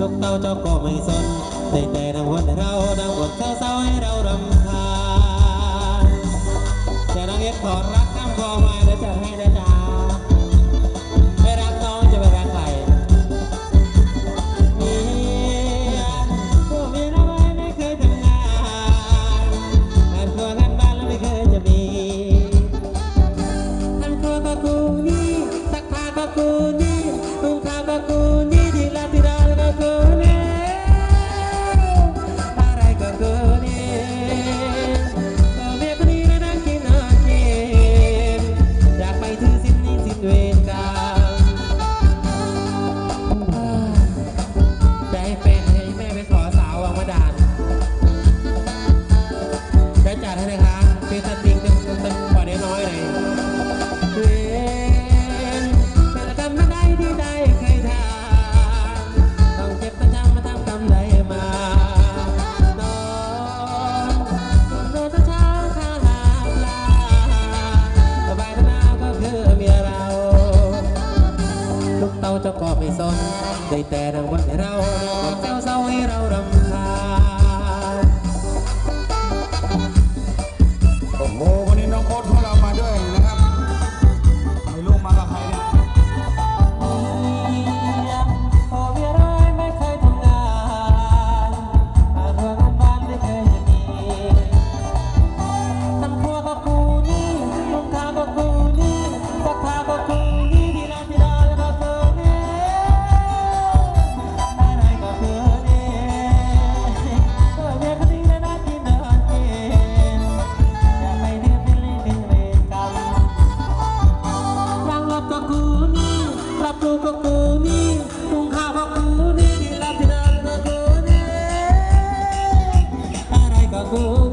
លោកទៅចោលក៏មិនសនតែតែរង្វាន់เราดังบทเศร้าๆให้เรารำคาญจะรังเกียจขอรักน้ำก็มาเดี๋ยวจะให้ได้ เจ้าก็ไม่สนได้แต่รางวัลให้เราบอกเจ้าเศร้าให้เรารำ Oh